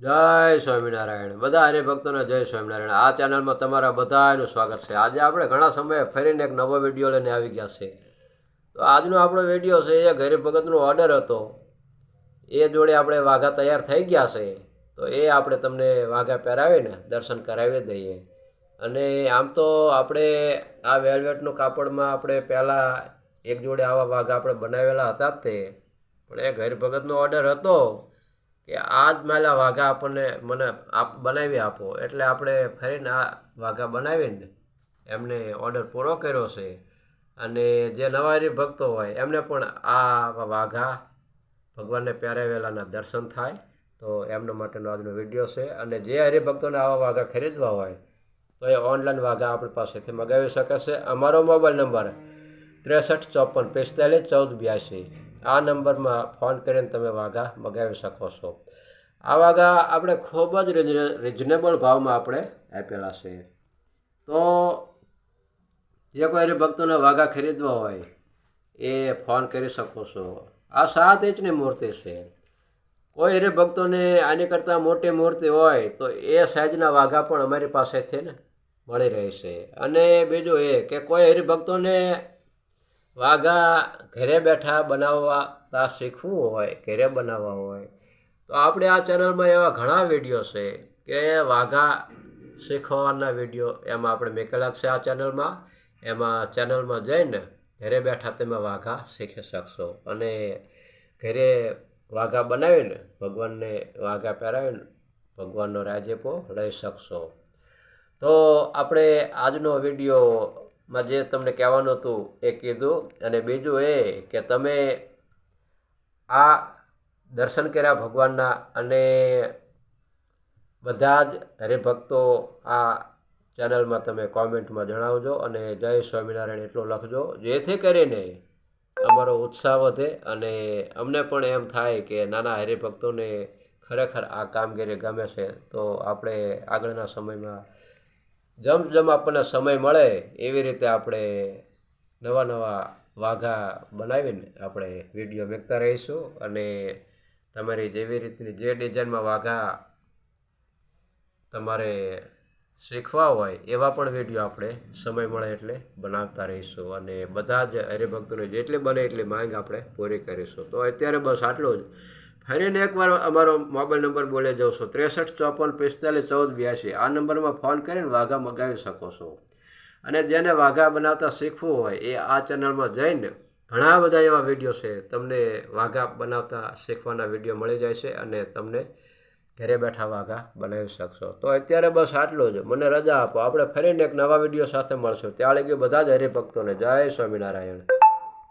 જય સ્વામિનારાયણ. બધા હરિભક્તોને જય સ્વામિનારાયણ. આ ચેનલમાં તમારા બધાનું સ્વાગત છે. આજે આપણે ઘણા સમયે ફરીને એક નવો વીડિયો લઈને આવી ગયા છે. તો આજનો આપણો વીડિયો છે, એ હરિભગતનો ઓર્ડર હતો. એ જોડે આપણે વાઘા તૈયાર થઈ ગયા છે. તો એ આપણે તમને વાઘા પહેરાવીને દર્શન કરાવી દઈએ. અને આમ તો આપણે આ વેલ્વેટનું કાપડમાં આપણે પહેલાં એક જોડે આવા વાઘા આપણે બનાવેલા હતા જ તે. પણ એ ભગતનો ઓર્ડર હતો. કે આ જ માલા વાઘા આપણને મને આપ બનાવી આપો. એટલે આપણે ફરીને આ વાઘા બનાવીને એમને ઓર્ડર પૂરો કર્યો છે. અને જે નવારી ભક્તો હોય, એમને પણ આ વાઘા ભગવાનને પહેરાવેલાના દર્શન થાય. તો એમના માટેનો આજનો વીડિયો છે. અને જે હરિભક્તોને આવા વાઘા ખરીદવા હોય, તો એ ઓનલાઈન વાઘા આપણી પાસેથી મગાવી શકે છે. અમારો મોબાઈલ નંબર ત્રેસઠ ચોપન પિસ્તાલીસ ચૌદ બ્યાસી. આ નંબરમાં ફોન કરીને તમે વાઘા મગાવી શકો છો. આ વાઘા આપણે ખૂબ જ રિઝનેબલ ભાવમાં આપણે આપેલા છે. તો જે કોઈ હરિભક્તોને વાઘા ખરીદવા હોય, એ ફોન કરી શકો છો. આ સાત ઇંચની મૂર્તિ છે. કોઈ હરિભક્તોને આની કરતાં મોટી મૂર્તિ હોય, તો એ સાઈઝના વાઘા પણ અમારી પાસેથી ને મળી રહેશે અને બીજું એ કે કોઈ હરિભક્તોને વાઘા ઘરે બેઠા બનાવવા શીખવું હોય, ઘરે બનાવવા હોય, તો આપણે આ ચેનલમાં એવા ઘણા વીડિયો છે કે વાઘા શીખવાના વીડિયો એમાં આપણે મેકેલા છે આ ચેનલમાં. એમાં ચેનલમાં જઈને ઘરે બેઠા તમે વાઘા શીખી શકશો. અને ઘરે વાઘા બનાવીને ભગવાનને વાઘા પહેરાવીને ભગવાનનો રાજ્યપો લઈ શકશો. તો આપણે આજનો વિડીયોમાં જે તમને કહેવાનું હતું એ કીધું અને બીજું એ કે તમે આ દર્શન કર્યા ભગવાનના અને બધા જ હરિભક્તો આ ચેનલમાં તમે કોમેન્ટમાં જણાવજો અને જય સ્વામિનારાયણ એટલું લખજો. જેથી કરીને અમારો ઉત્સાહ વધે અને અમને પણ એમ થાય કે નાના હરિભક્તોને ખરેખર આ કામગીરી ગમે છે. તો આપણે આગળના સમયમાં જેમ જેમ આપણને સમય મળે એવી રીતે આપણે નવા નવા વાઘા બનાવીને આપણે વીડિયો મૂકતા રહીશું અને તમારી જેવી રીતની જે ડિઝાઇનમાં વાઘા તમારે શીખવા હોય એવા પણ વીડિયો આપણે સમય મળે એટલે બનાવતા રહીશું અને બધા જ હરિભક્તોને જેટલી બને એટલી માંગ આપણે પૂરી કરીશું. તો અત્યારે બસ આટલું જ. ફરીને એકવાર અમારો મોબાઈલ નંબર બોલે છું. ત્રેસઠ, ચોપન, પિસ્તાલીસ, ચૌદ, બ્યાસી. આ નંબરમાં ફોન કરીને વાઘા મગાવી શકો છો. અને જેને વાઘા બનાવતા શીખવું હોય એ આ ચેનલમાં જઈને ઘણા બધા એવા વીડિયો છે. તમને વાઘા બનાવતા શીખવાના વીડિયો મળી જાય છે અને તમને ઘરે બેઠા વાઘા બનાવી શકશો. તો અત્યારે બસ આટલું જ. મને રજા આપો. આપણે ફરીને એક નવા વીડિયો સાથે મળશું. ત્યાં લગી બધા જ હરિભક્તોને જય સ્વામિનારાયણ.